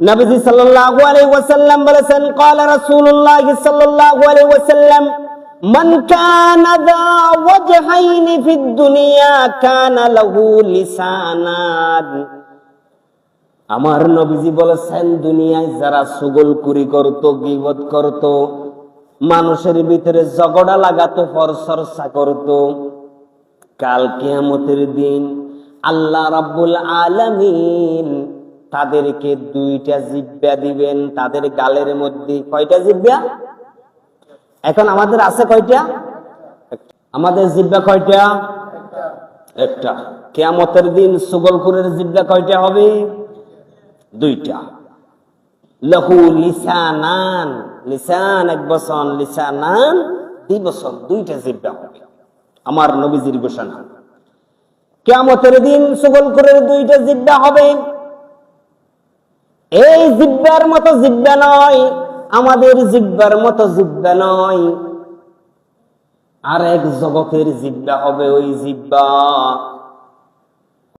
নবীজি সাল্লাল্লাহু আলাইহি ওয়াসাল্লাম বলেছেন قال رسول الله صلى الله عليه وسلم من كان ذا وجهين في الدنيا كان له لسانان আমার নবীজি বলেছেন দুনিয়ায় যারা সুগলকুরি করত গিবত করত মানুষের ভিতরে ঝগড়া লাগাতো পরচর্চা করত কাল কিয়ামতের দিন আল্লাহ রাব্বুল আলামিন তাদেরকে দুইটা জিব্বা দিবেন, তাদের গালের মধ্যে কয়টা জিব্বা? এখন আমাদের আছে কয়টা? আমাদের জিব্বা কয়টা? একটা। কেয়ামতের দিন সুগলপুরের জিব্বা কয়টা হবে? দুইটা। লহু লিসানান, লিসান এক বসন লিসানান দুই বছর, দুইটা জিব্বা হবে। আমার নবীজির ঘোষণা। কেয়ামতের দিন সুগলপুরের দুইটা জিব্বা হবে। এই জিব্বার মতো জিব্বা নয়, আমাদের জিব্বার মতো জিব্বা নয়। আর এক জগতের জিব্বা হবে ওই জিব্বা।